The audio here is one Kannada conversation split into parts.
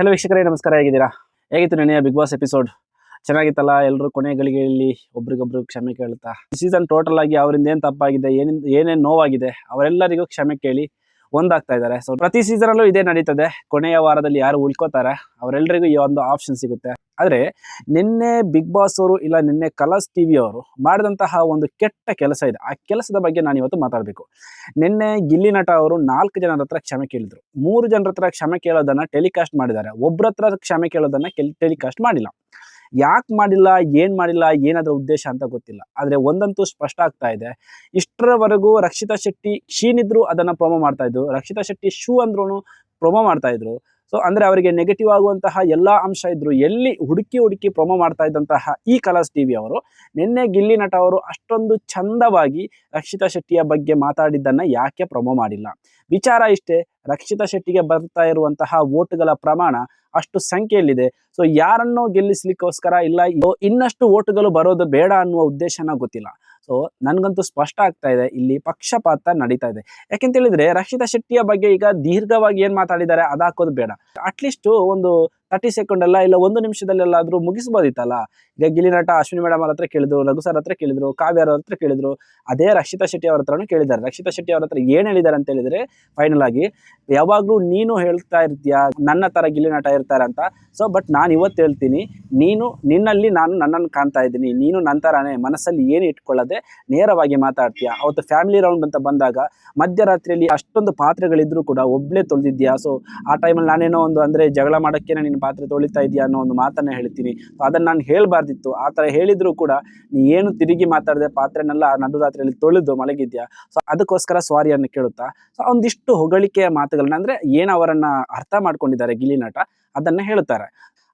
ಹಲೋ ವೀಕ್ಷಕರೇ, ನಮಸ್ಕಾರ, ಹೇಗಿದ್ದೀರಾ? ಹೇಗಿತ್ತು ನೆನೆಯ ಬಿಗ್ ಬಾಸ್ ಎಪಿಸೋಡ್ ಚೆನ್ನಾಗಿತ್ತಲ್ಲ? ಎಲ್ಲರೂ ಕೊನೆ ಗಳಿಗೆಯಲ್ಲಿ ಒಬ್ರಿಗೊಬ್ರು ಕ್ಷಮೆ ಕೇಳುತ್ತಾ ಸೀಸನ್ ಟೋಟಲ್ ಆಗಿ ಅವರಿಂದ ಏನು ತಪ್ಪಾಗಿದೆ ಏನಿಂದ ಏನೇನು ನೋವಾಗಿದೆ, ಅವರೆಲ್ಲರಿಗೂ ಕ್ಷಮೆ ಕೇಳಿ ಒಂದಾಗ್ತಾ ಇದ್ದಾರೆ. ಸೊ ಪ್ರತಿ ಸೀಸನ್ ಅಲ್ಲೂ ಇದೇ ನಡೀತದೆ. ಕೊನೆಯ ವಾರದಲ್ಲಿ ಯಾರು ಉಳ್ಕೋತಾರೆ ಅವರೆಲ್ಲರಿಗೂ ಈ ಒಂದು ಆಪ್ಷನ್ ಸಿಗುತ್ತೆ. ಆದ್ರೆ, ನಿನ್ನೆ ಬಿಗ್ ಬಾಸ್ ಅವರು ಇಲ್ಲ ನಿನ್ನೆ ಕಲರ್ಸ್ ಟಿವಿ ಅವರು ಮಾಡಿದಂತಹ ಒಂದು ಕೆಟ್ಟ ಕೆಲಸ ಇದೆ. ಆ ಕೆಲಸದ ಬಗ್ಗೆ ನಾನು ಇವತ್ತು ಮಾತಾಡಬೇಕು. ನಿನ್ನೆ ಗಿಲ್ಲಿ ನಟ ಅವರು ನಾಲ್ಕು ಜನರ ಹತ್ರ ಕ್ಷಮೆ ಕೇಳಿದ್ರು. ಮೂರು ಜನರ ಹತ್ರ ಕ್ಷಮೆ ಕೇಳೋದನ್ನ ಟೆಲಿಕಾಸ್ಟ್ ಮಾಡಿದ್ದಾರೆ. ಒಬ್ಬರ ಹತ್ರ ಕ್ಷಮೆ ಕೇಳೋದನ್ನ ಟೆಲಿಕಾಸ್ಟ್ ಮಾಡಿಲ್ಲ. ಯಾಕೆ ಮಾಡಿಲ್ಲ, ಏನ್ ಮಾಡಿಲ್ಲ, ಏನಾದ್ರ ಉದ್ದೇಶ ಅಂತ ಗೊತ್ತಿಲ್ಲ. ಆದ್ರೆ ಒಂದಂತೂ ಸ್ಪಷ್ಟ ಆಗ್ತಾ ಇದೆ. ಇಷ್ಟರವರೆಗೂ ರಕ್ಷಿತಾ ಶೆಟ್ಟಿ ಕ್ಷೀಣಿದ್ರು ಅದನ್ನ ಪ್ರೊಮೋ ಮಾಡ್ತಾ ಇದ್ರು. ರಕ್ಷಿತಾ ಶೆಟ್ಟಿ ಶೂ ಅಂದ್ರೂ ಪ್ರೊಮೋ ಮಾಡ್ತಾ ಇದ್ರು. ಸೊ ಅಂದ್ರೆ ಅವರಿಗೆ ನೆಗೆಟಿವ್ ಆಗುವಂತಹ ಎಲ್ಲಾ ಅಂಶ ಇದ್ರು. ಎಲ್ಲಿ ಹುಡುಕಿ ಹುಡುಕಿ ಪ್ರೊಮೋ ಮಾಡ್ತಾ ಇದ್ದಂತಹ ಈ ಕಲರ್ಸ್ ಟಿವಿ ಅವರು, ನಿನ್ನೆ ಗಿಲ್ಲಿ ನಟ ಅವರು ಅಷ್ಟೊಂದು ಚಂದವಾಗಿ ರಕ್ಷಿತಾ ಶೆಟ್ಟಿಯ ಬಗ್ಗೆ ಮಾತಾಡಿದ್ದನ್ನ ಯಾಕೆ ಪ್ರೊಮೋ ಮಾಡಿಲ್ಲ? ವಿಚಾರ ಇಷ್ಟೇ, ರಕ್ಷಿತಾ ಶೆಟ್ಟಿಗೆ ಬರ್ತಾ ಇರುವಂತಹ ವೋಟ್ಗಳ ಪ್ರಮಾಣ ಅಷ್ಟು ಸಂಖ್ಯೆಯಲ್ಲಿದೆ. ಸೊ ಯಾರನ್ನೋ ಗೆಲ್ಲಿಸ್ಲಿಕ್ಕೋಸ್ಕರ ಇಲ್ಲ ಇನ್ನಷ್ಟು ಓಟುಗಳು ಬರೋದು ಬೇಡ ಅನ್ನುವ ಉದ್ದೇಶನ ಗೊತ್ತಿಲ್ಲ. ಸೊ ನನಗಂತೂ ಸ್ಪಷ್ಟ ಆಗ್ತಾ ಇದೆ, ಇಲ್ಲಿ ಪಕ್ಷಪಾತ ನಡೀತಾ ಇದೆ. ಯಾಕೆಂತ ಹೇಳಿದ್ರೆ ರಕ್ಷಿತಾ ಶೆಟ್ಟಿಯ ಬಗ್ಗೆ ಈಗ ದೀರ್ಘವಾಗಿ ಏನ್ ಮಾತಾಡಿದ್ದಾರೆ ಅದಾಕೋದು ಬೇಡ. ಅಟ್ಲೀಸ್ಟ್ ಒಂದು ತರ್ಟಿ ಸೆಕೆಂಡ್ ಅಲ್ಲ ಇಲ್ಲ ಒಂದು ನಿಮಿಷದಲ್ಲೆಲ್ಲಾದ್ರೂ ಮುಗಿಸ್ಬೋದಿತ್ತಲ್ಲ? ಈಗ ಗಿಲ್ಲಿ ನಟ ಅಶ್ವಿನಿ ಮೇಡಮ್ ಅವ್ರ ಹತ್ರ ಕೇಳಿದ್ರು, ರಘು ಸರ್ ಹತ್ರ ಕೇಳಿದ್ರು, ಕಾವ್ಯ ಅವ್ರ ಹತ್ರ ಕೇಳಿದ್ರು, ಅದೇ ರಕ್ಷಿತಾ ಶೆಟ್ಟಿ ಅವ್ರ ಹತ್ರನೂ ಕೇಳಿದ್ದಾರೆ. ರಕ್ಷಿತಾ ಶೆಟ್ಟಿ ಅವ್ರ ಹತ್ರ ಏನ್ ಹೇಳಿದ್ದಾರೆ ಅಂತ ಹೇಳಿದ್ರೆ ಫೈನಲ್ ಆಗಿ, ಯಾವಾಗ್ಲೂ ನೀನು ಹೇಳ್ತಾ ಇರ್ತೀಯ? ನನ್ನ ತರ ಗಿಲ್ಲಿ ನಟ ಇರ್ತಾರೆ ಅಂತ. ಸೊ ಬಟ್ ನಾನು ಇವತ್ತು ಹೇಳ್ತೀನಿ, ನೀನು ನಿನ್ನಲ್ಲಿ ನಾನು ನನ್ನನ್ನು ಕಾಣ್ತಾ ಇದ್ದೀನಿ. ನೀನು ನಂತರನೇ ಮನಸ್ಸಲ್ಲಿ ಏನು ಇಟ್ಕೊಳ್ಳದೆ ನೇರವಾಗಿ ಮಾತಾಡ್ತೀಯ? ಅವತ್ತು ಫ್ಯಾಮಿಲಿ ರೌಂಡ್ ಅಂತ ಬಂದಾಗ, ಮಧ್ಯರಾತ್ರಿಯಲ್ಲಿ ಅಷ್ಟೊಂದು ಪಾತ್ರೆಗಳಿದ್ರು ಕೂಡ ಒಬ್ಳೆ ತೊಳೆದಿದ್ಯಾ? ಸೊ ಆ ಟೈಮಲ್ಲಿ ನಾನೇನೋ ಒಂದು ಅಂದ್ರೆ ಜಗಳ ಮಾಡೋಕ್ಕೇನೆ ಪಾತ್ರೆ ತೊಳಿತಾ ಇದೆಯಾ ಅನ್ನೋ ಒಂದು ಮಾತನ್ನ ಹೇಳ್ತೀನಿ. ಅದನ್ನ ನಾನು ಹೇಳಬಾರ್ದಿತ್ತು. ಆ ಥರ ಹೇಳಿದರೂ ಕೂಡ ನೀ ಏನು ತಿರುಗಿ ಮಾತಾಡದೆ ಪಾತ್ರೆನೆಲ್ಲ ನಡುರಾತ್ರಿಯಲ್ಲಿ ತೊಳೆದು ಮಲಗಿದ್ಯಾ? ಸೊ ಅದಕ್ಕೋಸ್ಕರ ಸ್ವಾರಿಯನ್ನು ಕೇಳುತ್ತಾ? ಸೊ ಒಂದಿಷ್ಟು ಹೊಗಳಿಕೆಯ ಮಾತುಗಳನ್ನ ಅಂದ್ರೆ ಏನು ಅವರನ್ನ ಅರ್ಥ ಮಾಡ್ಕೊಂಡಿದ್ದಾರೆ ಗಿಲಿ ನಟ ಅದನ್ನ ಹೇಳುತ್ತಾರೆ.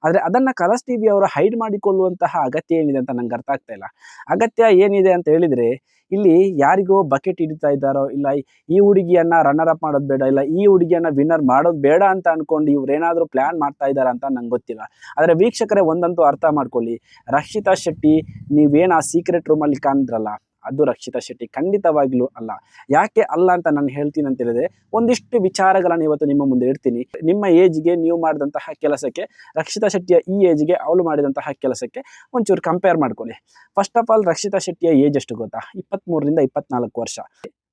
ಆದ್ರೆ ಅದನ್ನ ಕಲರ್ಸ್ ಟಿವಿ ಅವರು ಹೈಡ್ ಮಾಡಿಕೊಳ್ಳುವಂತಹ ಅಗತ್ಯ ಏನಿದೆ ಅಂತ ನಂಗೆ ಅರ್ಥ ಆಗ್ತಾ ಇಲ್ಲ. ಅಗತ್ಯ ಏನಿದೆ ಅಂತ ಹೇಳಿದ್ರೆ ಇಲ್ಲಿ ಯಾರಿಗೋ ಬಕೆಟ್ ಹಿಡಿತಾ ಇದ್ದಾರೋ ಇಲ್ಲ, ಈ ಹುಡುಗಿಯನ್ನ ರನ್ನರ್ ಅಪ್ ಮಾಡೋದು ಬೇಡ, ಇಲ್ಲ, ಈ ಹುಡುಗಿಯನ್ನ ವಿನ್ನರ್ ಮಾಡೋದು ಬೇಡ ಅಂತ ಅನ್ಕೊಂಡು ಇವ್ರೇನಾದ್ರೂ ಪ್ಲಾನ್ ಮಾಡ್ತಾ ಇದಾರ ಅಂತ ನಂಗೆ ಗೊತ್ತಿಲ್ಲ. ಆದ್ರೆ ವೀಕ್ಷಕರೇ ಒಂದಂತೂ ಅರ್ಥ ಮಾಡ್ಕೊಳ್ಳಿ. ರಕ್ಷಿತಾ ಶೆಟ್ಟಿ, ನೀವೇನು ಆ ಸೀಕ್ರೆಟ್ ರೂಮಲ್ಲಿ ಕಾಣಿದ್ರಲ್ಲ ಅದು ರಕ್ಷಿತಾ ಶೆಟ್ಟಿ. ಖಂಡಿತವಾಗ್ಲೂ ಅಲ್ಲ. ಯಾಕೆ ಅಲ್ಲ ಅಂತ ನಾನು ಹೇಳ್ತೀನಿ ಅಂತ ಹೇಳಿದ್ರೆ, ಒಂದಿಷ್ಟು ವಿಚಾರಗಳನ್ನು ಇವತ್ತು ನಿಮ್ಮ ಮುಂದೆ ಇಡ್ತೀನಿ. ನಿಮ್ಮ ಏಜ್ಗೆ ನೀವು ಮಾಡಿದಂತಹ ಕೆಲಸಕ್ಕೆ, ರಕ್ಷಿತಾ ಶೆಟ್ಟಿಯ ಈ ಏಜ್ಗೆ, ಅವಳು ಮಾಡಿದಂತಹ ಕೆಲಸಕ್ಕೆ ಒಂಚೂರು ಕಂಪೇರ್ ಮಾಡ್ಕೊಳ್ಳಿ. ಫಸ್ಟ್ ಆಫ್ ಆಲ್ ರಕ್ಷಿತಾ ಶೆಟ್ಟಿಯ ಏಜ್ ಎಷ್ಟು ಗೊತ್ತಾ? ಇಪ್ಪತ್ತ್ಮೂರರಿಂದ ಇಪ್ಪತ್ನಾಲ್ಕು ವರ್ಷ.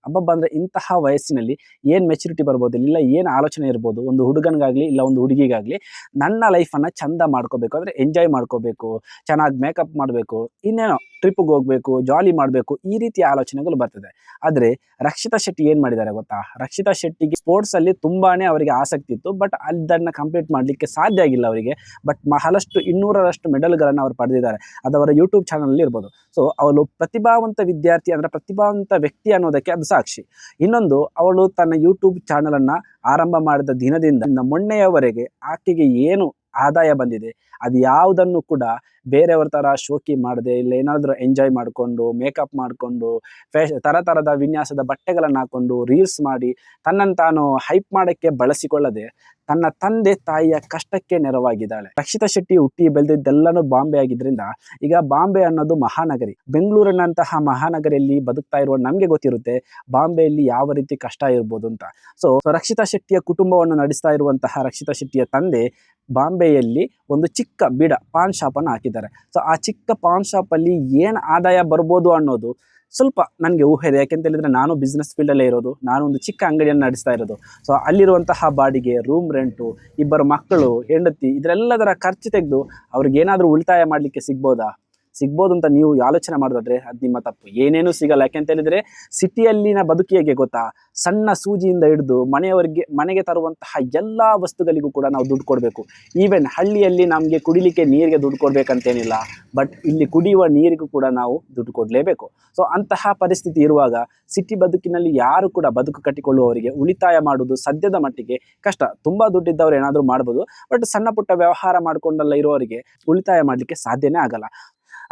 ಹಬ್ಬ ಬಂದ್ರೆ ಇಂತಹ ವಯಸ್ಸಿನಲ್ಲಿ ಏನು ಮೆಚುರಿಟಿ ಬರ್ಬೋದು, ಇಲ್ಲ ಏನು ಆಲೋಚನೆ ಇರ್ಬೋದು, ಒಂದು ಹುಡುಗನಿಗಾಗಲಿ, ಇಲ್ಲ ಒಂದು ಹುಡುಗಿಗಾಗಲಿ, ನನ್ನ ಲೈಫನ್ನು ಚಂದ ಮಾಡ್ಕೋಬೇಕು. ಅಂದರೆ ಎಂಜಾಯ್ ಮಾಡ್ಕೋಬೇಕು, ಚೆನ್ನಾಗಿ ಮೇಕಪ್ ಮಾಡಬೇಕು, ಇನ್ನೇನೋ. ಟ್ರಿಪ್ಗೆ ಹೋಗ್ಬೇಕು ಜಾಲಿ ಮಾಡಬೇಕು, ಈ ರೀತಿಯ ಆಲೋಚನೆಗಳು ಬರ್ತದೆ. ಆದರೆ ರಕ್ಷಿತಾ ಶೆಟ್ಟಿ ಏನು ಮಾಡಿದ್ದಾರೆ ಗೊತ್ತಾ? ರಕ್ಷಿತಾ ಶೆಟ್ಟಿಗೆ ಸ್ಪೋರ್ಟ್ಸಲ್ಲಿ ತುಂಬಾ ಅವರಿಗೆ ಆಸಕ್ತಿ ಇತ್ತು ಬಟ್ ಅದನ್ನು ಕಂಪ್ಲೀಟ್ ಮಾಡಲಿಕ್ಕೆ ಸಾಧ್ಯ ಆಗಿಲ್ಲ ಅವರಿಗೆ. ಬಟ್ ಬಹಳಷ್ಟು ಇನ್ನೂರರಷ್ಟು ಮೆಡಲ್ಗಳನ್ನು ಅವರು ಪಡೆದಿದ್ದಾರೆ. ಅದು ಅವರ ಯೂಟ್ಯೂಬ್ ಚಾನಲಲ್ಲಿ ಇರ್ಬೋದು. ಸೊ ಅವಳು ಪ್ರತಿಭಾವಂತ ವಿದ್ಯಾರ್ಥಿ ಅಂದರೆ ಪ್ರತಿಭಾವಂತ ವ್ಯಕ್ತಿ ಅನ್ನೋದಕ್ಕೆ ಅದು ಸಾಕ್ಷಿ. ಇನ್ನೊಂದು, ಅವಳು ತನ್ನ ಯೂಟ್ಯೂಬ್ ಚಾನಲನ್ನು ಆರಂಭ ಮಾಡಿದ ದಿನದಿಂದ ಮೊನ್ನೆಯವರೆಗೆ ಆಕೆಗೆ ಏನು ಆದಾಯ ಬಂದಿದೆ ಅದು ಯಾವುದನ್ನು ಕೂಡ ಬೇರೆಯವ್ರ ತರ ಶೋಕಿ ಮಾಡದೆ ಇಲ್ಲ ಏನಾದರೂ ಎಂಜಾಯ್ ಮಾಡಿಕೊಂಡು ಮೇಕಪ್ ಮಾಡಿಕೊಂಡು ಫ್ಯಾಶ್ ತರ ತರದ ವಿನ್ಯಾಸದ ಬಟ್ಟೆಗಳನ್ನ ಹಾಕೊಂಡು ರೀಲ್ಸ್ ಮಾಡಿ ತನ್ನನ್ನು ತಾನು ಹೈಪ್ ಮಾಡಕ್ಕೆ ಬಳಸಿಕೊಳ್ಳದೆ ತನ್ನ ತಂದೆ ತಾಯಿಯ ಕಷ್ಟಕ್ಕೆ ನೆರವಾಗಿದ್ದಾಳೆ. ರಕ್ಷಿತಾ ಶೆಟ್ಟಿ ಹುಟ್ಟಿ ಬೆಳೆದಿದ್ದೆಲ್ಲನೂ ಬಾಂಬೆ ಆಗಿದ್ರಿಂದ ಈಗ ಬಾಂಬೆ ಅನ್ನೋದು ಮಹಾನಗರಿ. ಬೆಂಗಳೂರಿನಂತಹ ಮಹಾನಗರಿಯಲ್ಲಿ ಬದುಕ್ತಾ ಇರುವ ನಮಗೆ ಗೊತ್ತಿರುತ್ತೆ ಬಾಂಬೆಯಲ್ಲಿ ಯಾವ ರೀತಿ ಕಷ್ಟ ಇರ್ಬೋದು ಅಂತ. ಸೊ ರಕ್ಷಿತಾ ಶೆಟ್ಟಿಯ ಕುಟುಂಬವನ್ನು ನಡೆಸ್ತಾ ಇರುವಂತಹ ರಕ್ಷಿತಾ ಶೆಟ್ಟಿಯ ತಂದೆ ಬಾಂಬೆಯಲ್ಲಿ ಒಂದು ಚಿಕ್ಕ ಬಿಡ, ಪಾನ್ ಶಾಪನ್ನು ಹಾಕಿದ್ದಾರೆ. ಸೊ ಆ ಚಿಕ್ಕ ಪಾನ್ ಶಾಪಲ್ಲಿ ಏನು ಆದಾಯ ಬರ್ಬೋದು ಅನ್ನೋದು ಸ್ವಲ್ಪ ನನಗೆ ಊಹೆ ಇದೆ. ಯಾಕೆಂತ ಹೇಳಿದ್ರೆ ನಾನು ಬಿಸ್ನೆಸ್ ಫೀಲ್ಡಲ್ಲೇ ಇರೋದು. ನಾನು ಒಂದು ಚಿಕ್ಕ ಅಂಗಡಿಯನ್ನು ನಡೆಸ್ತಾ ಇರೋದು. ಸೊ ಅಲ್ಲಿರುವಂತಹ ಬಾಡಿಗೆ ರೂಮ್ ರೆಂಟು ಇಬ್ಬರು ಮಕ್ಕಳು, ಹೆಂಡತಿ, ಇದರೆಲ್ಲದರ ಖರ್ಚು ತೆಗೆದು ಅವ್ರಿಗೇನಾದರೂ ಉಳಿತಾಯ ಮಾಡಲಿಕ್ಕೆ ಸಿಗ್ಬೋದಾ? ಸಿಗ್ಬೋದು ಅಂತ ನೀವು ಆಲೋಚನೆ ಮಾಡೋದಾದ್ರೆ ಅದು ನಿಮ್ಮ ತಪ್ಪು. ಏನೇನೂ ಸಿಗಲ್ಲ. ಯಾಕೆಂತ ಹೇಳಿದ್ರೆ ಸಿಟಿಯಲ್ಲಿನ ಬದುಕಿಗೆ ಹೇಗೆ ಗೊತ್ತಾ, ಸಣ್ಣ ಸೂಜಿಯಿಂದ ಹಿಡಿದು ಮನೆಯವರಿಗೆ, ಮನೆಗೆ ತರುವಂತಹ ಎಲ್ಲ ವಸ್ತುಗಳಿಗೂ ಕೂಡ ನಾವು ದುಡ್ಡು ಕೊಡಬೇಕು. ಈವನ್ ಹಳ್ಳಿಯಲ್ಲಿ ನಮಗೆ ಕುಡಿಲಿಕ್ಕೆ ನೀರಿಗೆ ದುಡ್ಡು ಕೊಡ್ಬೇಕಂತೇನಿಲ್ಲ ಬಟ್ ಇಲ್ಲಿ ಕುಡಿಯುವ ನೀರಿಗೂ ಕೂಡ ನಾವು ದುಡ್ಡು ಕೊಡಲೇಬೇಕು. ಸೊ ಅಂತಹ ಪರಿಸ್ಥಿತಿ ಇರುವಾಗ ಸಿಟಿ ಬದುಕಿನಲ್ಲಿ ಯಾರು ಕೂಡ ಬದುಕು ಕಟ್ಟಿಕೊಳ್ಳುವವರಿಗೆ ಉಳಿತಾಯ ಮಾಡುವುದು ಸದ್ಯದ ಮಟ್ಟಿಗೆ ಕಷ್ಟ. ತುಂಬಾ ದುಡ್ಡಿದ್ದವರು ಏನಾದರೂ ಮಾಡ್ಬೋದು ಬಟ್ ಸಣ್ಣ ಪುಟ್ಟ ವ್ಯವಹಾರ ಮಾಡ್ಕೊಂಡಲ್ಲ ಇರೋರಿಗೆ ಉಳಿತಾಯ ಮಾಡಲಿಕ್ಕೆ ಸಾಧ್ಯನೇ ಆಗಲ್ಲ.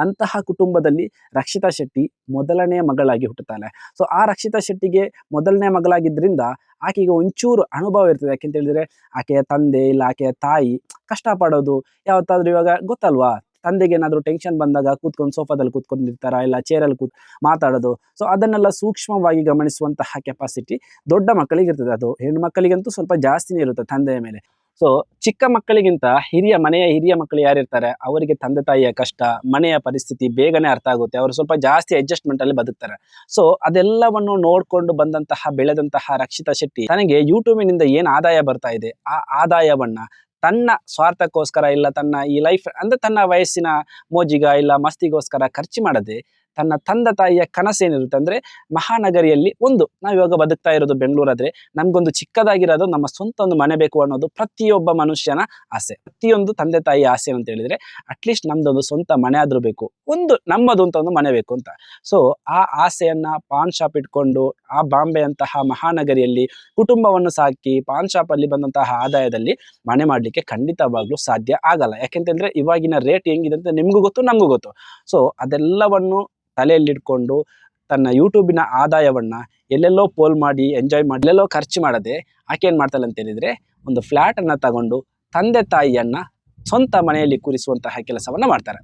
ಅಂತಹ ಕುಟುಂಬದಲ್ಲಿ ರಕ್ಷಿತಾ ಶೆಟ್ಟಿ ಮೊದಲನೇ ಮಗಳಾಗಿ ಹುಟ್ಟುತ್ತಾಳೆ. ಸೊ ಆ ರಕ್ಷಿತಾ ಶೆಟ್ಟಿಗೆ ಮೊದಲನೇ ಮಗಳಾಗಿದ್ದರಿಂದ ಆಕೆಗೆ ಒಂಚೂರು ಅನುಭವ ಇರ್ತದೆ. ಯಾಕೆಂತ ಹೇಳಿದರೆ, ಆಕೆಯ ತಂದೆ ಇಲ್ಲ, ಆಕೆಯ ತಾಯಿ ಕಷ್ಟಪಡೋದು, ಯಾವತ್ತಾದರೂ ಇವಾಗ ಗೊತ್ತಲ್ವಾ? ತಂದೆಗೆ ಏನಾದರೂ ಟೆನ್ಷನ್ ಬಂದಾಗ ಕೂತ್ಕೊಂಡು ಸೋಫಾದಲ್ಲಿ ಕೂತ್ಕೊಂಡಿರ್ತಾರ ಇಲ್ಲ ಚೇರಲ್ಲಿ ಕೂತ್ ಮಾತಾಡೋದು. ಸೊ ಅದನ್ನೆಲ್ಲ ಸೂಕ್ಷ್ಮವಾಗಿ ಗಮನಿಸುವಂತಹ ಕೆಪಾಸಿಟಿ ದೊಡ್ಡ ಮಕ್ಕಳಿಗೆ ಇರ್ತದೆ ಅದು ಹೆಣ್ಣು ಮಕ್ಕಳಿಗಂತೂ ಸ್ವಲ್ಪ ಜಾಸ್ತಿನೇ ಇರುತ್ತೆ ತಂದೆಯ ಮೇಲೆ. ಸೊ ಚಿಕ್ಕ ಮಕ್ಕಳಿಗಿಂತ ಹಿರಿಯ ಮನೆಯ ಹಿರಿಯ ಮಕ್ಕಳು ಯಾರಿರ್ತಾರೆ? ಅವರಿಗೆ ತಂದೆ ತಾಯಿಯ ಕಷ್ಟ, ಮನೆಯ ಪರಿಸ್ಥಿತಿ ಬೇಗನೆ ಅರ್ಥ ಆಗುತ್ತೆ. ಅವರು ಸ್ವಲ್ಪ ಜಾಸ್ತಿ ಅಡ್ಜಸ್ಟ್ಮೆಂಟ್ ಅಲ್ಲಿ ಬದುಕ್ತಾರೆ. ಸೊ ಅದೆಲ್ಲವನ್ನು ನೋಡ್ಕೊಂಡು ಬಂದಂತಹ, ಬೆಳೆದಂತಹ ರಕ್ಷಿತಾ ಶೆಟ್ಟಿ ತನಗೆ ಯೂಟ್ಯೂಬಿನಿಂದ ಏನ್ ಆದಾಯ ಬರ್ತಾ ಇದೆ? ಆ ಆದಾಯವನ್ನ ತನ್ನ ಸ್ವಾರ್ಥಕ್ಕೋಸ್ಕರ ಇಲ್ಲ, ತನ್ನ ಈ ಲೈಫ್ ಅಂದ್ರೆ ತನ್ನ ವಯಸ್ಸಿನ ಮೋಜಿಗ ಇಲ್ಲ, ಮಸ್ತಿಗೋಸ್ಕರ ಖರ್ಚು ಮಾಡದೆ ತನ್ನ ತಂದೆ ತಾಯಿಯ ಕನಸೇನಿರುತ್ತೆ ಅಂದ್ರೆ ಮಹಾನಗರಿಯಲ್ಲಿ ಒಂದು ನಾವು ಇವಾಗ ಬದುಕ್ತಾ ಇರೋದು ಬೆಂಗಳೂರಾದರೆ ನಮ್ಗೊಂದು ಚಿಕ್ಕದಾಗಿರೋದು ನಮ್ಮ ಸ್ವಂತ ಒಂದು ಮನೆ ಬೇಕು ಅನ್ನೋದು ಪ್ರತಿಯೊಬ್ಬ ಮನುಷ್ಯನ ಆಸೆ. ಪ್ರತಿಯೊಂದು ತಂದೆ ತಾಯಿಯ ಆಸೆ ಅಂತ ಹೇಳಿದ್ರೆ ಅಟ್ಲೀಸ್ಟ್ ನಮ್ದೊಂದು ಸ್ವಂತ ಮನೆ ಆದರೂ ಬೇಕು, ಒಂದು ನಮ್ಮದು ಅಂತ ಒಂದು ಮನೆ ಬೇಕು ಅಂತ. ಸೊ ಆ ಆಸೆಯನ್ನು ಪಾನ್ ಶಾಪ್ ಇಟ್ಕೊಂಡು ಆ ಬಾಂಬೆ ಅಂತಹ ಮಹಾನಗರಿಯಲ್ಲಿ ಕುಟುಂಬವನ್ನು ಸಾಕಿ ಪಾನ್ ಶಾಪ್ ಅಲ್ಲಿ ಬಂದಂತಹ ಆದಾಯದಲ್ಲಿ ಮನೆ ಮಾಡ್ಲಿಕ್ಕೆ ಖಂಡಿತವಾಗ್ಲೂ ಸಾಧ್ಯ ಆಗಲ್ಲ. ಯಾಕೆಂತಂದ್ರೆ ಇವಾಗಿನ ರೇಟ್ ಹೆಂಗಿದೆ ಅಂತ ನಿಮಗೂ ಗೊತ್ತು, ನಮಗೂ ಗೊತ್ತು. ಸೊ ಅದೆಲ್ಲವನ್ನು ತಲೆಯಲ್ಲಿಟ್ಕೊಂಡು ತನ್ನ ಯೂಟ್ಯೂಬಿನ ಆದಾಯವನ್ನು ಎಲ್ಲೆಲ್ಲೋ ಪೋಲ್ ಮಾಡಿ ಎಂಜಾಯ್ ಮಾಡಿ, ಎಲ್ಲೆಲ್ಲೋ ಖರ್ಚು ಮಾಡದೆ ಆಕೆ ಏನು ಮಾಡ್ತಾಳೆ ಅಂತ ಹೇಳಿದರೆ ಒಂದು ಫ್ಲ್ಯಾಟನ್ನು ತಗೊಂಡು ತಂದೆ ತಾಯಿಯನ್ನು ಸ್ವಂತ ಮನೆಯಲ್ಲಿ ಕೂರಿಸುವಂತಹ ಕೆಲಸವನ್ನು ಮಾಡ್ತಾರೆ.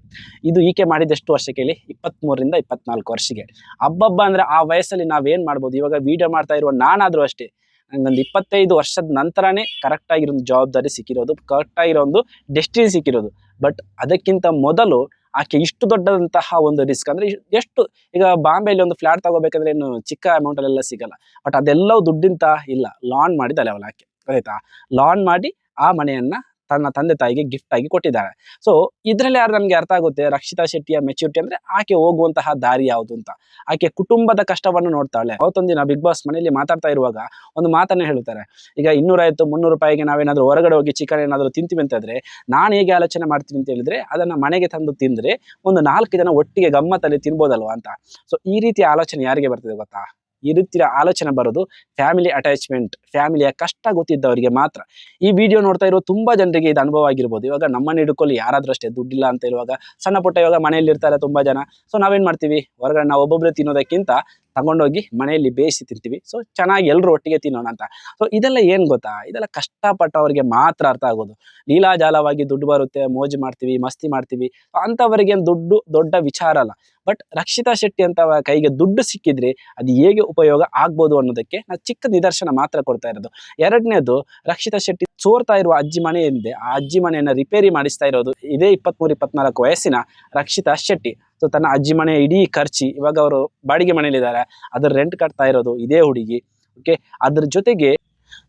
ಇದು ಈಕೆ ಮಾಡಿದಷ್ಟು ವರ್ಷಕ್ಕೆ ಹೇಳಿ ಇಪ್ಪತ್ತ್ಮೂರರಿಂದ ಇಪ್ಪತ್ನಾಲ್ಕು ವರ್ಷಕ್ಕೆ ಹಬ್ಬಬ್ಬ ಅಂದರೆ ಆ ವಯಸ್ಸಲ್ಲಿ ನಾವೇನು ಮಾಡ್ಬೋದು? ಇವಾಗ ವೀಡಿಯೋ ಮಾಡ್ತಾ ಇರುವ ನಾನಾದರೂ ಅಷ್ಟೇ. ನಂಗೊಂದು ಇಪ್ಪತ್ತೈದು ವರ್ಷದ ನಂತರನೇ ಕರೆಕ್ಟಾಗಿರೋ ಒಂದು ಜವಾಬ್ದಾರಿ ಸಿಕ್ಕಿರೋದು ಕರೆಕ್ಟಾಗಿರೋ ಒಂದು ಡೆಸ್ಟಿನಿ ಸಿಕ್ಕಿರೋದು. ಬಟ್ ಅದಕ್ಕಿಂತ ಮೊದಲು ಆಕೆ ಇಷ್ಟು ದೊಡ್ಡದಂತಹ ಒಂದು ರಿಸ್ಕ್ ಅಂದ್ರೆ ಎಷ್ಟು, ಈಗ ಬಾಂಬೆಯಲ್ಲಿ ಒಂದು ಫ್ಲಾಟ್ ತಗೋಬೇಕಂದ್ರೆ ಏನು ಚಿಕ್ಕ ಅಮೌಂಟ್ ಅಲ್ಲೆಲ್ಲ ಸಿಗಲ್ಲ. ಬಟ್ ಅದೆಲ್ಲವೂ ದುಡ್ಡಿಂತ ಇಲ್ಲ. ಲಾನ್ ಮಾಡಿದ ಲೆವೆಲ್ ಆಕೆ. ಆಯ್ತಾ? ಲಾನ್ ಮಾಡಿ ಆ ಮನೆಯನ್ನ ತನ್ನ ತಂದೆ ತಾಯಿಗೆ ಗಿಫ್ಟ್ ಆಗಿ ಕೊಟ್ಟಿದ್ದಾರೆ. ಸೊ ಇದ್ರಲ್ಲಿ ಯಾರು ನಮ್ಗೆ ಅರ್ಥ ಆಗುತ್ತೆ? ರಕ್ಷಿತಾ ಶೆಟ್ಟಿಯ ಮೆಚ್ಯೂರಿಟಿ ಅಂದ್ರೆ ಆಕೆ ಹೋಗುವಂತಹ ದಾರಿ ಯಾವುದು ಅಂತ. ಆಕೆ ಕುಟುಂಬದ ಕಷ್ಟವನ್ನು ನೋಡ್ತಾಳೆ. ಅವತ್ತೊಂದಿನ ಬಿಗ್ ಬಾಸ್ ಮನೆಯಲ್ಲಿ ಮಾತಾಡ್ತಾ ಇರುವಾಗ ಒಂದು ಮಾತನ್ನ ಹೇಳ್ತಾರೆ. ಈಗ ಇನ್ನೂರೈವತ್ತು ಮುನ್ನೂರು ರೂಪಾಯಿಗೆ ನಾವೇನಾದ್ರು ಹೊರಗಡೆ ಹೋಗಿ ಚಿಕನ್ ಏನಾದ್ರು ತಿಂತೀವಿ ಅಂತಂದ್ರೆ ನಾನು ಹೇಗೆ ಆಲೋಚನೆ ಮಾಡ್ತೀನಿ ಅಂತ ಹೇಳಿದ್ರೆ, ಅದನ್ನ ಮನೆಗೆ ತಂದು ತಿಂದ್ರೆ ಒಂದು ನಾಲ್ಕು ಜನ ಒಟ್ಟಿಗೆ ಗಮ್ಮತ್ತಲ್ಲಿ ತಿನ್ಬೋದಲ್ವಾ ಅಂತ. ಸೊ ಈ ರೀತಿಯ ಆಲೋಚನೆ ಯಾರಿಗೆ ಬರ್ತದೆ ಗೊತ್ತಾ? ಈ ರೀತಿಯ ಆಲೋಚನೆ ಬರೋದು ಫ್ಯಾಮಿಲಿ ಅಟ್ಯಾಚ್ಮೆಂಟ್ ಫ್ಯಾಮಿಲಿಯ ಕಷ್ಟ ಗೊತ್ತಿದ್ದವರಿಗೆ ಮಾತ್ರ. ಈ ವಿಡಿಯೋ ನೋಡ್ತಾ ಇರೋ ತುಂಬಾ ಜನರಿಗೆ ಇದು ಅನುಭವ ಆಗಿರ್ಬೋದು. ಇವಾಗ ನಮ್ಮನ್ನ ಹಿಡ್ಕೊಳ್ಳಿ, ಯಾರಾದ್ರೂ ಅಷ್ಟೇ ದುಡ್ಡಿಲ್ಲ ಅಂತ ಇರುವಾಗ, ಸಣ್ಣ ಪುಟ್ಟ ಇವಾಗ ಮನೆಯಲ್ಲಿ ಇರ್ತಾರೆ ತುಂಬಾ ಜನ. ಸೊ ನಾವೇನ್ ಮಾಡ್ತೀವಿ? ಹೊರಗಡೆ ನಾವು ಒಬ್ಬೊಬ್ರೆ ತಿನ್ನೋದಕ್ಕಿಂತ ತಗೊಂಡೋಗಿ ಮನೆಯಲ್ಲಿ ಬೇಯಿಸಿ ತಿಂತೀವಿ ಸೊ ಚೆನ್ನಾಗಿ ಎಲ್ಲರೂ ಒಟ್ಟಿಗೆ ತಿನ್ನೋಣ ಅಂತ. ಸೊ ಇದೆಲ್ಲ ಏನು ಗೊತ್ತಾ? ಇದೆಲ್ಲ ಕಷ್ಟಪಟ್ಟವರಿಗೆ ಮಾತ್ರ ಅರ್ಥ ಆಗೋದು. ಲೀಲಾಜಾಲವಾಗಿ ದುಡ್ಡು ಬರುತ್ತೆ, ಮೋಜು ಮಾಡ್ತೀವಿ, ಮಸ್ತಿ ಮಾಡ್ತೀವಿ. ಅಂಥವರಿಗೆ ದುಡ್ಡು ದೊಡ್ಡ ವಿಚಾರ ಅಲ್ಲ. ಬಟ್ ರಕ್ಷಿತಾ ಶೆಟ್ಟಿ ಅಂತ ಕೈಗೆ ದುಡ್ಡು ಸಿಕ್ಕಿದ್ರೆ ಅದು ಹೇಗೆ ಉಪಯೋಗ ಆಗ್ಬೋದು ಅನ್ನೋದಕ್ಕೆ ನಾನು ಚಿಕ್ಕ ನಿದರ್ಶನ ಮಾತ್ರ ಕೊಡ್ತಾ ಇರೋದು. ಎರಡನೇದು, ರಕ್ಷಿತಾ ಶೆಟ್ಟಿ ಸೋರ್ತಾ ಇರುವ ಅಜ್ಜಿ ಮನೆ ಏನಿದೆ ಆ ಅಜ್ಜಿ ಮನೆಯನ್ನ ರಿಪೇರಿ ಮಾಡಿಸ್ತಾ ಇರೋದು. ಇದೇ ಇಪ್ಪತ್ತ್ಮೂರು ಇಪ್ಪತ್ನಾಲ್ಕು ವಯಸ್ಸಿನ ರಕ್ಷಿತಾ ಶೆಟ್ಟಿ. ಸೊ ತನ್ನ ಅಜ್ಜಿ ಮನೆ ಇಡೀ ಖರ್ಚಿ, ಇವಾಗ ಅವರು ಬಾಡಿಗೆ ಮನೆಯಲ್ಲಿದ್ದಾರೆ. ಅದ್ರ ರೆಂಟ್ ಕಟ್ತಾ ಇರೋದು ಇದೇ ಹುಡುಗಿ ಓಕೆ ಅದ್ರ ಜೊತೆಗೆ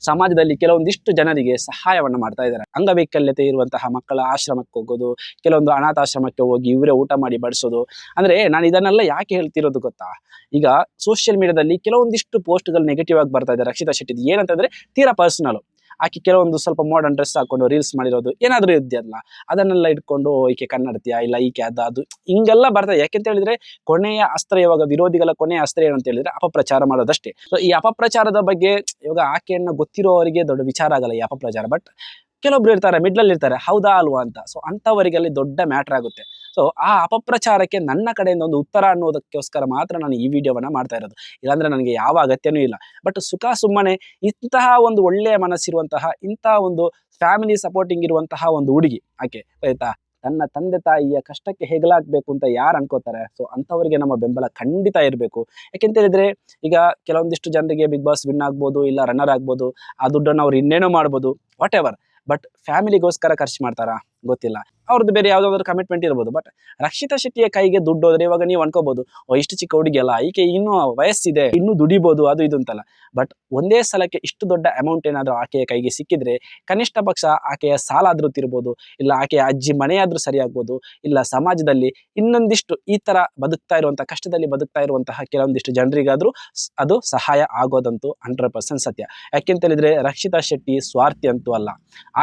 ಸಮಾಜದಲ್ಲಿ ಕೆಲವೊಂದಿಷ್ಟು ಜನರಿಗೆ ಸಹಾಯವನ್ನು ಮಾಡ್ತಾ ಇದ್ದಾರೆ. ಅಂಗವೈಕಲ್ಯತೆ ಇರುವಂತಹ ಮಕ್ಕಳ ಆಶ್ರಮಕ್ಕೆ ಹೋಗೋದು, ಕೆಲವೊಂದು ಅನಾಥಾಶ್ರಮಕ್ಕೆ ಹೋಗಿ ಇವರೇ ಊಟ ಮಾಡಿ ಬಡಿಸೋದು. ಅಂದ್ರೆ ನಾನು ಇದನ್ನೆಲ್ಲ ಯಾಕೆ ಹೇಳ್ತಿರೋದು ಗೊತ್ತಾ? ಈಗ ಸೋಷಿಯಲ್ ಮೀಡಿಯಾದಲ್ಲಿ ಕೆಲವೊಂದಿಷ್ಟು ಪೋಸ್ಟ್ಗಳು ನೆಗೆಟಿವ್ ಆಗಿ ಬರ್ತಾ ಇದೆ. ರಕ್ಷಿತಾ ಶೆಟ್ಟಿದ್ ಏನಂತಂದ್ರೆ ತೀರಾ ಪರ್ಸನಲ್ ಆಕೆ ಕೆಲವೊಂದು ಸ್ವಲ್ಪ ಮಾಡರ್ನ್ ಡ್ರೆಸ್ ಹಾಕೊಂಡು ರೀಲ್ಸ್ ಮಾಡಿರೋದು ಏನಾದರೂ ಇದೆಯಲ್ಲ, ಅದನ್ನೆಲ್ಲ ಇಟ್ಕೊಂಡು ಈಕೆ ಕನ್ನಡತಿಯ ಇಲ್ಲ ಈಕೆ ಅದ ಅದು ಹಿಂಗೆಲ್ಲ ಬರ್ತದೆ ಯಾಕೆಂತ ಹೇಳಿದ್ರೆ, ಕೊನೆಯ ಅಸ್ತ್ರ ಇವಾಗ ವಿರೋಧಿಗಳ ಕೊನೆಯ ಅಸ್ತ್ರ ಏನಂತ ಹೇಳಿದ್ರೆ ಅಪಪ್ರಚಾರ ಮಾಡೋದಷ್ಟೇ. ಸೊ ಈ ಅಪಪ್ರಚಾರದ ಬಗ್ಗೆ ಇವಾಗ ಆಕೆಯನ್ನು ಗೊತ್ತಿರೋವರಿಗೆ ದೊಡ್ಡ ವಿಚಾರ ಆಗಲ್ಲ ಈ ಅಪಪ್ರಚಾರ. ಬಟ್ ಕೆಲವೊಬ್ರು ಇರ್ತಾರೆ ಮಿಡ್ಲಲ್ಲಿ ಇರ್ತಾರೆ, ಹೌದಾ ಅಲ್ವಾ ಅಂತ. ಸೊ ಅಂಥವರಿಗಲ್ಲಿ ದೊಡ್ಡ ಮ್ಯಾಟ್ರ್ ಆಗುತ್ತೆ. ಸೊ ಆ ಅಪಪ್ರಚಾರಕ್ಕೆ ನನ್ನ ಕಡೆಯಿಂದ ಒಂದು ಉತ್ತರ ಅನ್ನೋದಕ್ಕೋಸ್ಕರ ಮಾತ್ರ ನಾನು ಈ ವಿಡಿಯೋವನ್ನ ಮಾಡ್ತಾ ಇರೋದು. ಇಲ್ಲಾಂದ್ರೆ ನನಗೆ ಯಾವ ಅಗತ್ಯನೂ ಇಲ್ಲ. ಬಟ್ ಸುಖ ಸುಮ್ಮನೆ ಇಂತಹ ಒಂದು ಒಳ್ಳೆಯ ಮನಸ್ಸಿರುವಂತಹ, ಇಂತಹ ಒಂದು ಫ್ಯಾಮಿಲಿ ಸಪೋರ್ಟಿಂಗ್ ಇರುವಂತಹ ಒಂದು ಹುಡುಗಿ. ಆಕೆ ಆಯ್ತಾ? ತನ್ನ ತಂದೆ ತಾಯಿಯ ಕಷ್ಟಕ್ಕೆ ಹೆಗಲಾಗಬೇಕು ಅಂತ ಯಾರು ಅನ್ಕೋತಾರೆ? ಸೊ ಅಂಥವರಿಗೆ ನಮ್ಮ ಬೆಂಬಲ ಖಂಡಿತ ಇರಬೇಕು. ಯಾಕೆಂತ ಹೇಳಿದ್ರೆ, ಈಗ ಕೆಲವೊಂದಿಷ್ಟು ಜನರಿಗೆ ಬಿಗ್ ಬಾಸ್ ವಿನ್ ಆಗ್ಬೋದು, ಇಲ್ಲ ರನ್ನರ್ ಆಗ್ಬೋದು, ಆ ದುಡ್ಡನ್ನು ಅವ್ರು ಇನ್ನೇನೋ ಮಾಡ್ಬೋದು ವಾಟ್ ಎವರ್ ಬಟ್ ಫ್ಯಾಮಿಲಿಗೋಸ್ಕರ ಖರ್ಚು ಮಾಡ್ತಾರಾ? ಗೊತ್ತಿಲ್ಲ. ಅವ್ರದ್ದು ಬೇರೆ ಯಾವುದಾದ್ರು ಕಮಿಟ್ಮೆಂಟ್ ಇರ್ಬೋದು. ಬಟ್ ರಕ್ಷಿತಾ ಶೆಟ್ಟಿಯ ಕೈಗೆ ದುಡ್ಡು ಹೋದ್ರೆ ಇವಾಗ ನೀವು ಅನ್ಕೋಬಹುದು ಇಷ್ಟು ಚಿಕ್ಕ ಹುಡುಗಿ ಅಲ್ಲ ಈಕೆ ಇನ್ನೂ ವಯಸ್ಸಿದೆ, ಇನ್ನೂ ದುಡಿಬೋದು, ಅದು ಇದು ಅಂತಲ್ಲ. ಬಟ್ ಒಂದೇ ಸಲಕ್ಕೆ ಇಷ್ಟು ದೊಡ್ಡ ಅಮೌಂಟ್ ಏನಾದರೂ ಆಕೆಯ ಕೈಗೆ ಸಿಕ್ಕಿದ್ರೆ ಕನಿಷ್ಠ ಪಕ್ಷ ಆಕೆಯ ಸಾಲ ಆದ್ರೂ ತಿರ್ಬೋದು, ಇಲ್ಲ ಆಕೆಯ ಅಜ್ಜಿ ಮನೆಯಾದ್ರೂ ಸರಿಯಾಗ್ಬೋದು, ಇಲ್ಲ ಸಮಾಜದಲ್ಲಿ ಇನ್ನೊಂದಿಷ್ಟು ಈ ತರ ಬದುಕ್ತಾ ಇರುವಂತಹ ಕಷ್ಟದಲ್ಲಿ ಬದುಕ್ತಾ ಇರುವಂತಹ ಕೆಲವೊಂದಿಷ್ಟು ಜನರಿಗಾದ್ರೂ ಅದು ಸಹಾಯ ಆಗೋದಂತೂ ಹಂಡ್ರೆಡ್ ಪರ್ಸೆಂಟ್ ಸತ್ಯ. ಯಾಕೆಂತ ಹೇಳಿದ್ರೆ ರಕ್ಷಿತಾ ಶೆಟ್ಟಿ ಸ್ವಾರ್ಥಿ ಅಂತೂ ಅಲ್ಲ.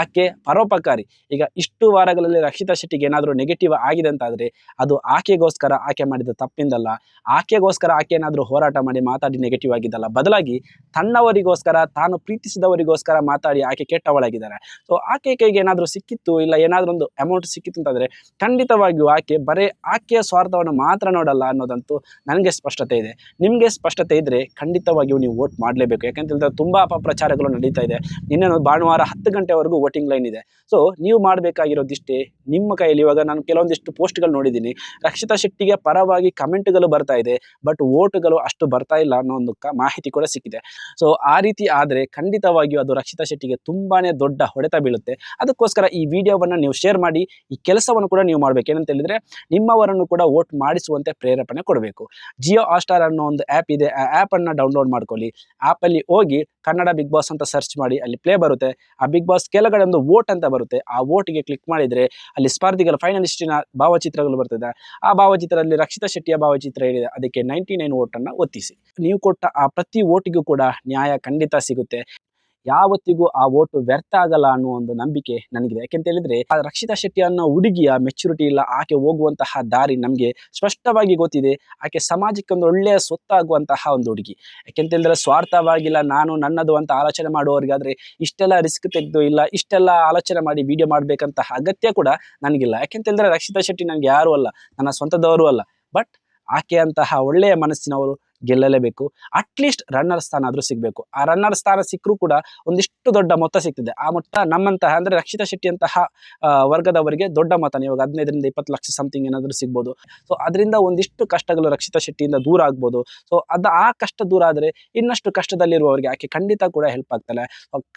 ಆಕೆ ಪರೋಪಕಾರಿ. ಈಗ ಇಷ್ಟು ವಾರಗಳಲ್ಲಿ ರಕ್ಷಿತಾ ಶೆಟ್ಟಿಗೆ ಏನಾದರೂ ನೆಗೆಟಿವ್ ಆಗಿದೆ ಅಂತಾದರೆ ಅದು ಆಕೆಗೋಸ್ಕರ ಆಕೆ ಮಾಡಿದ ತಪ್ಪಿಂದಲ್ಲ. ಆಕೆಗೋಸ್ಕರ ಆಕೆ ಏನಾದರೂ ಹೋರಾಟ ಮಾಡಿ ಮಾತಾಡಿ ನೆಗೆಟಿವ್ ಆಗಿದ್ದಲ್ಲ. ಬದಲಾಗಿ ತನ್ನವರಿಗೋಸ್ಕರ, ತಾನು ಪ್ರೀತಿಸಿದವರಿಗೋಸ್ಕರ ಮಾತಾಡಿ ಆಕೆ ಕೆಟ್ಟವಳಾಗಿದ್ದಾರೆ. ಸೊ ಆಕೆ ಕೈಗೆ ಏನಾದರೂ ಸಿಕ್ಕಿತ್ತು ಇಲ್ಲ ಏನಾದರೂ ಒಂದು ಅಮೌಂಟ್ ಸಿಕ್ಕಿತ್ತು ಅಂತಂದರೆ ಖಂಡಿತವಾಗಿಯೂ ಆಕೆ ಬರೀ ಆಕೆಯ ಸ್ವಾರ್ಥವನ್ನು ಮಾತ್ರ ನೋಡಲ್ಲ ಅನ್ನೋದಂತೂ ನನಗೆ ಸ್ಪಷ್ಟತೆ ಇದೆ. ನಿಮಗೆ ಸ್ಪಷ್ಟತೆ ಇದ್ದರೆ ಖಂಡಿತವಾಗಿಯೂ ನೀವು ವೋಟ್ ಮಾಡಲೇಬೇಕು. ಯಾಕಂತ ಹೇಳಿದ್ರೆ ತುಂಬಾ ಅಪಪ್ರಚಾರಗಳು ನಡೀತಾ ಇದೆ. ಇನ್ನೇನು ಭಾನುವಾರ ಹತ್ತು ಗಂಟೆವರೆಗೂ ವೋಟಿಂಗ್ ಲೈನ್ ಇದೆ. ಸೊ ನೀವು ಮಾಡಬೇಕಾಗಿರೋದಿಷ್ಟೇ ನಿಮ್ಮ ಕೈಯಲ್ಲಿ ಇವಾಗ ನಾನು ಕೆಲವೊಂದಿಷ್ಟು ಪೋಸ್ಟ್ಗಳು ನೋಡಿದ್ದೀನಿ. ರಕ್ಷಿತಾ ಶೆಟ್ಟಿಗೆ ಪರವಾಗಿ ಕಮೆಂಟ್ಗಳು ಬರ್ತಾ ಇದೆ, ಬಟ್ ಓಟ್ಗಳು ಅಷ್ಟು ಬರ್ತಾ ಇಲ್ಲ ಅನ್ನೋ ಒಂದು ಮಾಹಿತಿ ಕೂಡ ಸಿಕ್ಕಿದೆ. ಸೊ, ಆ ರೀತಿ ಆದರೆ ಖಂಡಿತವಾಗಿಯೂ ಅದು ರಕ್ಷಿತಾ ಶೆಟ್ಟಿಗೆ ತುಂಬಾ ದೊಡ್ಡ ಹೊಡೆತ ಬೀಳುತ್ತೆ. ಅದಕ್ಕೋಸ್ಕರ ಈ ವಿಡಿಯೋವನ್ನು ನೀವು ಶೇರ್ ಮಾಡಿ, ಈ ಕೆಲಸವನ್ನು ಕೂಡ ನೀವು ಮಾಡಬೇಕು. ಏನಂತ ಹೇಳಿದರೆ, ನಿಮ್ಮವರನ್ನು ಕೂಡ ವೋಟ್ ಮಾಡಿಸುವಂತೆ ಪ್ರೇರೇಪಣೆ ಕೊಡಬೇಕು. ಜಿಯೋ ಆಸ್ಟಾರ್ ಅನ್ನೋ ಒಂದು ಆ್ಯಪ್ ಇದೆ. ಆ ಆ್ಯಪನ್ನು ಡೌನ್ಲೋಡ್ ಮಾಡ್ಕೊಳ್ಳಿ. ಆ್ಯಪಲ್ಲಿ ಹೋಗಿ ಕನ್ನಡ ಬಿಗ್ ಬಾಸ್ ಅಂತ ಸರ್ಚ್ ಮಾಡಿ, ಅಲ್ಲಿ ಪ್ಲೇ ಬರುತ್ತೆ. ಆ ಬಿಗ್ ಬಾಸ್ ಕೆಳಗಡೆ ಒಂದು ವೋಟ್ ಅಂತ ಬರುತ್ತೆ. ಆ ವೋಟಿಗೆ ಕ್ಲಿಕ್ ಮಾಡಿದರೆ ಅಲ್ಲಿ ಸ್ಪರ್ಧಿಗಳ ಫೈನಲಿಸ್ಟಿನ ಭಾವಚಿತ್ರಗಳು ಬರ್ತದೆ. ಆ ಭಾವಚಿತ್ರದಲ್ಲಿ ರಕ್ಷಿತಾ ಶೆಟ್ಟಿಯ ಭಾವಚಿತ್ರ ಹೇಳಿದೆ ಅದಕ್ಕೆ ನೈಂಟಿ ನೈನ್ ಓಟನ್ನು ಒತ್ತಿಸಿ. ನೀವು ಕೊಟ್ಟ ಆ ಪ್ರತಿ ವೋಟಿಗೂ ಕೂಡ ನ್ಯಾಯ ಖಂಡಿತ ಸಿಗುತ್ತೆ. ಯಾವತ್ತಿಗೂ ಆ ಓಟು ವ್ಯರ್ಥ ಆಗಲ್ಲ ಅನ್ನೋ ಒಂದು ನಂಬಿಕೆ ನನಗಿದೆ. ಯಾಕೆಂತ ಹೇಳಿದ್ರೆ, ಆ ರಕ್ಷಿತಾ ಶೆಟ್ಟಿ ಅನ್ನೋ ಹುಡುಗಿಯ ಮೆಚುರಿಟಿ ಇಲ್ಲ, ಆಕೆ ಹೋಗುವಂತಹ ದಾರಿ ನಮಗೆ ಸ್ಪಷ್ಟವಾಗಿ ಗೊತ್ತಿದೆ. ಆಕೆ ಸಮಾಜಕ್ಕೆ ಒಂದು ಒಳ್ಳೆಯ ಸೊತ್ತಾಗುವಂತಹ ಒಂದು ಹುಡುಗಿ. ಯಾಕೆಂತ ಹೇಳಿದ್ರೆ, ಸ್ವಾರ್ಥವಾಗಿಲ್ಲ, ನಾನು ನನ್ನದು ಅಂತ ಆಲೋಚನೆ ಮಾಡುವವರಿಗಾದ್ರೆ ಇಷ್ಟೆಲ್ಲ ರಿಸ್ಕ್ ತೆಗೆದು ಇಲ್ಲ, ಇಷ್ಟೆಲ್ಲ ಆಲೋಚನೆ ಮಾಡಿ ವಿಡಿಯೋ ಮಾಡಬೇಕಂತಹ ಅಗತ್ಯ ಕೂಡ ನನಗಿಲ್ಲ. ಯಾಕೆಂತ ಹೇಳಿದ್ರೆ, ರಕ್ಷಿತಾ ಶೆಟ್ಟಿ ನನಗೆ ಯಾರು ಅಲ್ಲ, ನನ್ನ ಸ್ವಂತದವರು ಅಲ್ಲ. ಬಟ್ ಆಕೆ ಅಂತಹ ಒಳ್ಳೆಯ ಮನಸ್ಸಿನವರು ಗೆಲ್ಲಲೇಬೇಕು. ಅಟ್ಲೀಸ್ಟ್ ರನ್ನರ್ ಸ್ಥಾನ ಆದರೂ ಸಿಗಬೇಕು. ಆ ರನ್ನರ್ ಸ್ಥಾನ ಸಿಕ್ಕರೂ ಕೂಡ ಒಂದಿಷ್ಟು ದೊಡ್ಡ ಮೊತ್ತ ಸಿಗ್ತದೆ. ಆ ಮೊತ್ತ ನಮ್ಮಂತಹ, ಅಂದರೆ ರಕ್ಷಿತಾ ಶೆಟ್ಟಿ ಅಂತಹ ವರ್ಗದವರಿಗೆ ದೊಡ್ಡ ಮೊತ್ತ. ಇವಾಗ ಹದಿನೈದರಿಂದ ಇಪ್ಪತ್ತು ಲಕ್ಷ ಸಮಥಿಂಗ್ ಏನಾದರೂ ಸಿಗ್ಬೋದು. ಸೊ ಅದರಿಂದ ಒಂದಿಷ್ಟು ಕಷ್ಟಗಳು ರಕ್ಷಿತಾ ಶೆಟ್ಟಿಯಿಂದ ದೂರ ಆಗ್ಬೋದು. ಸೊ ಅದು ಆ ಕಷ್ಟ ದೂರ ಆದರೆ ಇನ್ನಷ್ಟು ಕಷ್ಟದಲ್ಲಿರುವವರಿಗೆ ಆಕೆ ಖಂಡಿತ ಕೂಡ ಹೆಲ್ಪ್ ಆಗ್ತಾಳೆ.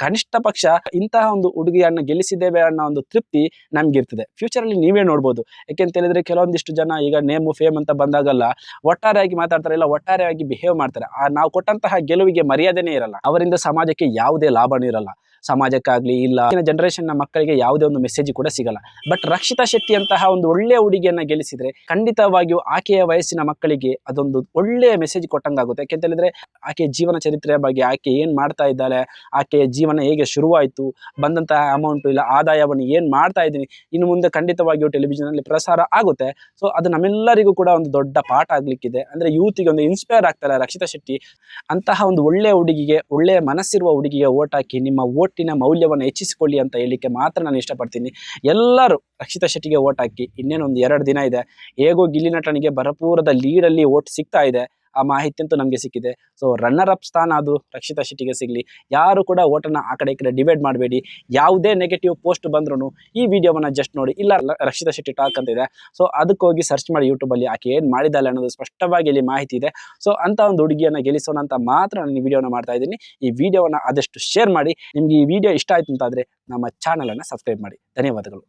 ಕನಿಷ್ಠ ಪಕ್ಷ ಇಂತಹ ಒಂದು ಹುಡುಗಿಯನ್ನು ಗೆಲ್ಲಿಸಿದ್ದೇವೆ ಅನ್ನೋ ಒಂದು ತೃಪ್ತಿ ನಮಗಿರ್ತದೆ. ಫ್ಯೂಚರಲ್ಲಿ ನೀವೇ ನೋಡ್ಬೋದು. ಯಾಕೆಂತ ಹೇಳಿದ್ರೆ ಕೆಲವೊಂದಿಷ್ಟು ಜನ ಈಗ ನೇಮು ಫೇಮ್ ಅಂತ ಬಂದಾಗಲ್ಲ, ಒಟ್ಟಾರೆಯಾಗಿ ಮಾತಾಡ್ತಾರೆ. ಇಲ್ಲ, ಒಟ್ಟಾರೆಯಾಗಿ ಬಿಹೇವ್ ಮಾಡ್ತಾರೆ. ಆ ನಾವು ಕೊಟ್ಟಂತಹ ಗೆಲುವಿಗೆ ಮರ್ಯಾದೆನೇ ಇರಲ್ಲ. ಅವರಿಂದ ಸಮಾಜಕ್ಕೆ ಯಾವುದೇ ಲಾಭನೂ ಇರಲ್ಲ. ಸಮಾಜಕ್ಕಾಗ್ಲಿ ಇಲ್ಲ. ಜನರೇಷನ್ನ ಮಕ್ಕಳಿಗೆ ಯಾವುದೇ ಒಂದು ಮೆಸೇಜ್ ಕೂಡ ಸಿಗಲ್ಲ. ಬಟ್ ರಕ್ಷಿತಾ ಶೆಟ್ಟಿ ಅಂತಹ ಒಂದು ಒಳ್ಳೆಯ ಹುಡುಗಿಯನ್ನ ಗೆಲ್ಲಿಸಿದ್ರೆ ಖಂಡಿತವಾಗಿಯೂ ಆಕೆಯ ವಯಸ್ಸಿನ ಮಕ್ಕಳಿಗೆ ಅದೊಂದು ಒಳ್ಳೆಯ ಮೆಸೇಜ್ ಕೊಟ್ಟಂಗಾಗುತ್ತೆ. ಯಾಕೆಂತ ಹೇಳಿದ್ರೆ ಆಕೆಯ ಜೀವನ ಚರಿತ್ರೆಯ ಬಗ್ಗೆ ಆಕೆ ಏನ್ ಮಾಡ್ತಾ ಇದ್ದಾಳೆ, ಆಕೆಯ ಜೀವನ ಹೇಗೆ ಶುರುವಾಯಿತು, ಬಂದಂತಹ ಅಮೌಂಟ್ ಇಲ್ಲ, ಆದಾಯವನ್ನು ಏನ್ ಮಾಡ್ತಾ ಇದ್ದೀನಿ, ಇನ್ನು ಮುಂದೆ ಖಂಡಿತವಾಗಿಯೂ ಟೆಲಿವಿಷನ್ ಅಲ್ಲಿ ಪ್ರಸಾರ ಆಗುತ್ತೆ. ಸೊ ಅದು ನಮ್ಮೆಲ್ಲರಿಗೂ ಕೂಡ ಒಂದು ದೊಡ್ಡ ಪಾಠ ಆಗ್ಲಿಕ್ಕಿದೆ. ಅಂದ್ರೆ ಯೂತಿಗೆ ಒಂದು ಇನ್ಸ್ಪೈರ್ ಆಗ್ತಾರೆ ರಕ್ಷಿತಾ ಶೆಟ್ಟಿ. ಅಂತಹ ಒಂದು ಒಳ್ಳೆಯ ಹುಡುಗಿಗೆ ಒಳ್ಳೆಯ ಮನಸ್ಸಿರುವ ಹುಡುಗಿಗೆ ಓಟ್ ಹಾಕಿ ನಿಮ್ಮ ಓಟಿನ ಮೌಲ್ಯವನ್ನು ಹೆಚ್ಚಿಸಿಕೊಳ್ಳಿ ಅಂತ ಹೇಳಿಕ್ಕೆ ಮಾತ್ರ ನಾನು ಇಷ್ಟಪಡ್ತೀನಿ. ಎಲ್ಲರೂ ರಕ್ಷಿತಾ ಶೆಟ್ಟಿಗೆ ಓಟ್ ಹಾಕಿ ಇನ್ನೇನು ಒಂದು ಎರಡು ದಿನ ಇದೆ. ಹೇಗೋ ಗಿಲ್ಲಿ ನಟನಿಗೆ ಭರಪೂರದ ಲೀಡಲ್ಲಿ ಓಟ್ ಸಿಗ್ತಾ ಇದೆ. ಆ ಮಾಹಿತಿ ಅಂತೂ ನಮಗೆ ಸಿಕ್ಕಿದೆ. ಸೊ ರನ್ನರ್ ಅಪ್ ಸ್ಥಾನ ಅದು ರಕ್ಷಿತಾ ಶೆಟ್ಟಿಗೆ ಸಿಗಲಿ. ಯಾರು ಕೂಡ ಓಟನ್ನು ಆ ಕಡೆ ಈ ಕಡೆ ಡಿವೈಡ್ ಮಾಡಬೇಡಿ. ಯಾವುದೇ ನೆಗೆಟಿವ್ ಪೋಸ್ಟ್ ಬಂದ್ರೂ ಈ ವಿಡಿಯೋವನ್ನು ಜಸ್ಟ್ ನೋಡಿ. ಇಲ್ಲ ರಕ್ಷಿತಾ ಶೆಟ್ಟಿ ಟಾಕ್ ಅಂತ ಇದೆ. ಸೊ ಅದಕ್ಕೆ ಹೋಗಿ ಸರ್ಚ್ ಮಾಡಿ ಯೂಟ್ಯೂಬಲ್ಲಿ ಆಕೆ ಏನು ಮಾಡಿದ್ದಾಳೆ ಅನ್ನೋದು ಸ್ಪಷ್ಟವಾಗಿ ಇಲ್ಲಿ ಮಾಹಿತಿ ಇದೆ. ಸೊ ಅಂತ ಒಂದು ಹುಡುಗಿಯನ್ನು ಗೆಲ್ಲಿಸೋಣ ಅಂತ ಮಾತ್ರ ನಾನು ಈ ವಿಡಿಯೋನ ಮಾಡ್ತಾ ಇದ್ದೀನಿ. ಈ ವಿಡಿಯೋವನ್ನು ಆದಷ್ಟು ಶೇರ್ ಮಾಡಿ. ನಿಮಗೆ ಈ ವಿಡಿಯೋ ಇಷ್ಟ ಆಯ್ತು ಅಂತಾದರೆ ನಮ್ಮ ಚಾನಲನ್ನು ಸಬ್ಸ್ಕ್ರೈಬ್ ಮಾಡಿ. ಧನ್ಯವಾದಗಳು.